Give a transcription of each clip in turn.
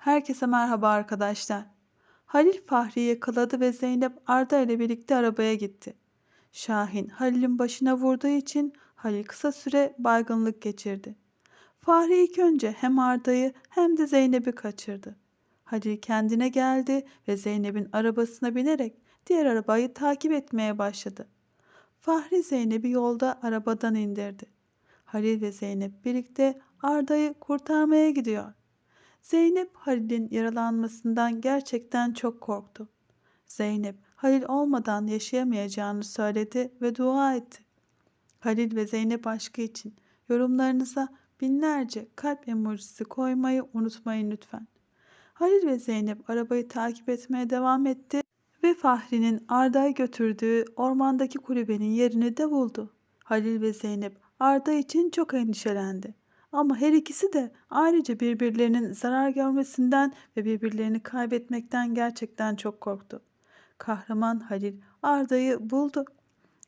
Herkese merhaba arkadaşlar. Halil Fahri'yi yakaladı ve Zeynep Arda ile birlikte arabaya gitti. Şahin Halil'in başına vurduğu için Halil kısa süre baygınlık geçirdi. Fahri ilk önce hem Arda'yı hem de Zeynep'i kaçırdı. Halil kendine geldi ve Zeynep'in arabasına binerek diğer arabayı takip etmeye başladı. Fahri Zeynep'i yolda arabadan indirdi. Halil ve Zeynep birlikte Arda'yı kurtarmaya gidiyor. Zeynep Halil'in yaralanmasından gerçekten çok korktu. Zeynep Halil olmadan yaşayamayacağını söyledi ve dua etti. Halil ve Zeynep aşkı için yorumlarınıza binlerce kalp emojisi koymayı unutmayın lütfen. Halil ve Zeynep arabayı takip etmeye devam etti ve Fahri'nin Arda'yı götürdüğü ormandaki kulübenin yerini de buldu. Halil ve Zeynep Arda için çok endişelendi. Ama her ikisi de ayrıca birbirlerinin zarar görmesinden ve birbirlerini kaybetmekten gerçekten çok korktu. Kahraman Halil Arda'yı buldu.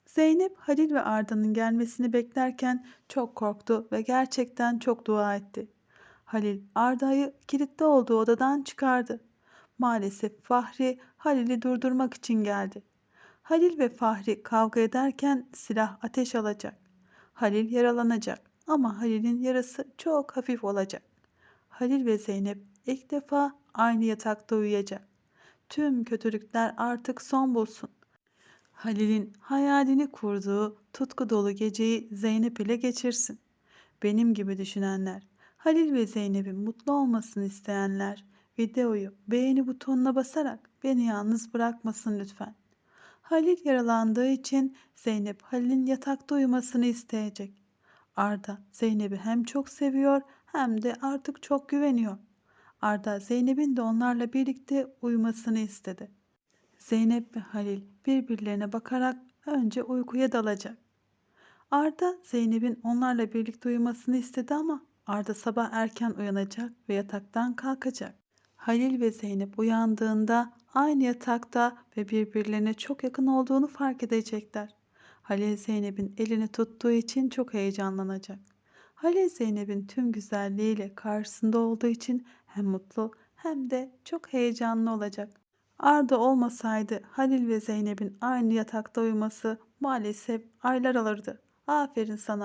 Zeynep Halil ve Arda'nın gelmesini beklerken çok korktu ve gerçekten çok dua etti. Halil Arda'yı kilitli olduğu odadan çıkardı. Maalesef Fahri Halil'i durdurmak için geldi. Halil ve Fahri kavga ederken silah ateş alacak. Halil yaralanacak ama Halil'in yarası çok hafif olacak. Halil ve Zeynep ilk defa aynı yatakta uyuyacak. Tüm kötülükler artık son bulsun. Halil'in hayalini kurduğu tutku dolu geceyi Zeynep ile geçirsin. Benim gibi düşünenler, Halil ve Zeynep'in mutlu olmasını isteyenler videoyu beğeni butonuna basarak beni yalnız bırakmasın lütfen. Halil yaralandığı için Zeynep Halil'in yatakta uyumasını isteyecek. Arda Zeynep'i hem çok seviyor hem de artık çok güveniyor. Arda Zeynep'in de onlarla birlikte uyumasını istedi. Zeynep ve Halil birbirlerine bakarak önce uykuya dalacak. Arda Zeynep'in onlarla birlikte uyumasını istedi ama Arda sabah erken uyanacak ve yataktan kalkacak. Halil ve Zeynep uyandığında aynı yatakta ve birbirlerine çok yakın olduğunu fark edecekler. Halil Zeynep'in elini tuttuğu için çok heyecanlanacak. Halil Zeynep'in tüm güzelliğiyle karşısında olduğu için hem mutlu hem de çok heyecanlı olacak. Arda olmasaydı Halil ve Zeynep'in aynı yatakta uyuması maalesef aylar alırdı. Aferin sana.